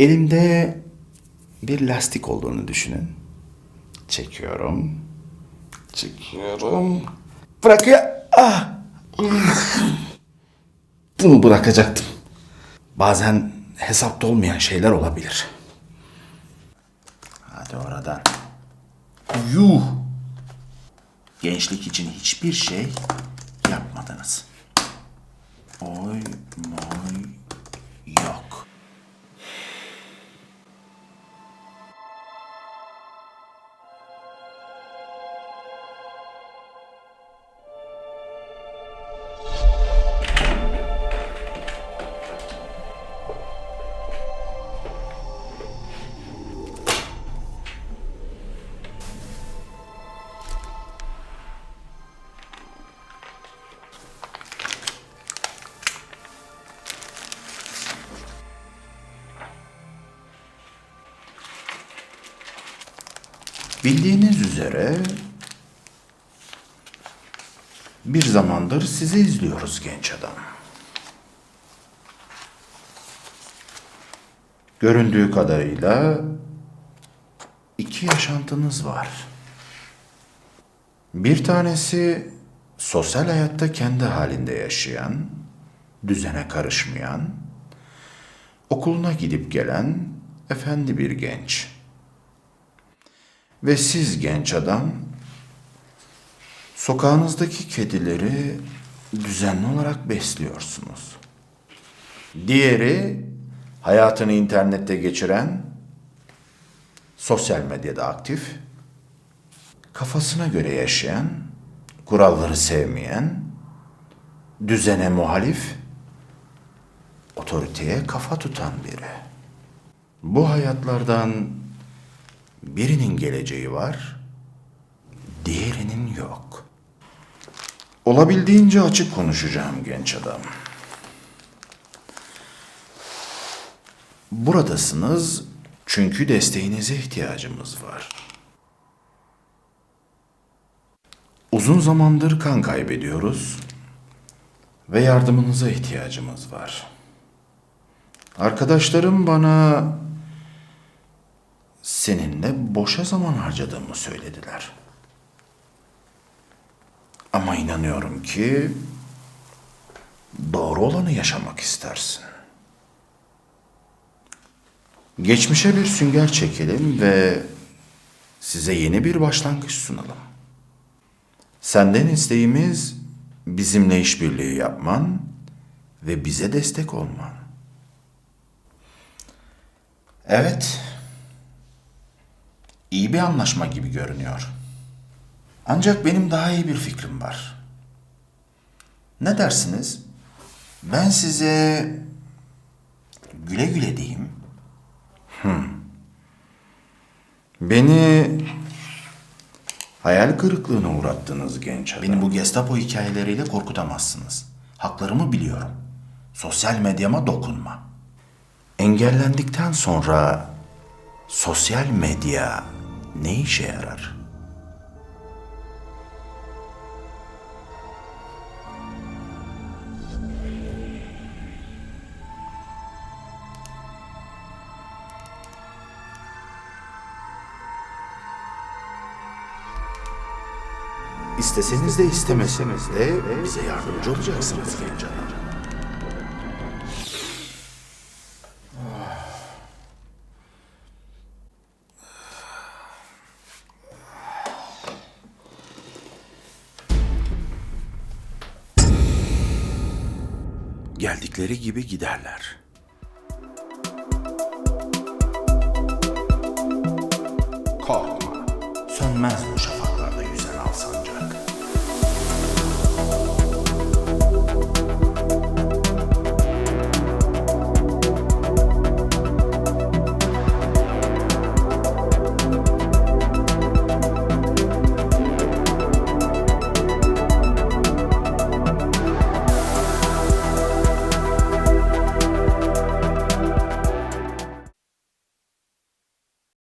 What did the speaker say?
Elimde bir lastik olduğunu düşünün. Çekiyorum. Çekiyorum. Bırakıyor. Ah! Bunu bırakacaktım. Bazen hesapta olmayan şeyler olabilir. Hadi oradan. Yuh! Gençlik için hiçbir şey yapmadınız. Oy Bildiğiniz üzere bir zamandır sizi izliyoruz genç adam. Göründüğü kadarıyla iki yaşantınız var. Bir tanesi sosyal hayatta kendi halinde yaşayan, düzene karışmayan, okuluna gidip gelen efendi bir genç. Ve siz genç adam sokağınızdaki kedileri düzenli olarak besliyorsunuz. Diğeri hayatını internette geçiren, sosyal medyada aktif, kafasına göre yaşayan, kuralları sevmeyen, düzene muhalif, otoriteye kafa tutan biri. Bu hayatlardan birinin geleceği var, diğerinin yok. Olabildiğince açık konuşacağım genç adam. Buradasınız çünkü desteğinize ihtiyacımız var. Uzun zamandır kan kaybediyoruz ve yardımınıza ihtiyacımız var. Arkadaşlarım bana seninle boşa zaman harcadığımı söylediler. Ama inanıyorum ki doğru olanı yaşamak istersin. Geçmişe bir sünger çekelim ve size yeni bir başlangıç sunalım. Senden isteğimiz bizimle işbirliği yapman ve bize destek olman. Evet, iyi bir anlaşma gibi görünüyor. Ancak benim daha iyi bir fikrim var. Ne dersiniz? Ben size güle güle diyeyim. Hmm. Beni hayal kırıklığına uğrattınız genç adam. Beni bu Gestapo hikayeleriyle korkutamazsınız. Haklarımı biliyorum. Sosyal medyama dokunma. Engellendikten sonra sosyal medya ne işe yarar? İsteseniz de istemeseniz de bize yardımcı olacaksınız genç adam. Geldikleri gibi giderler. Korkma. Sönmez bu şafak.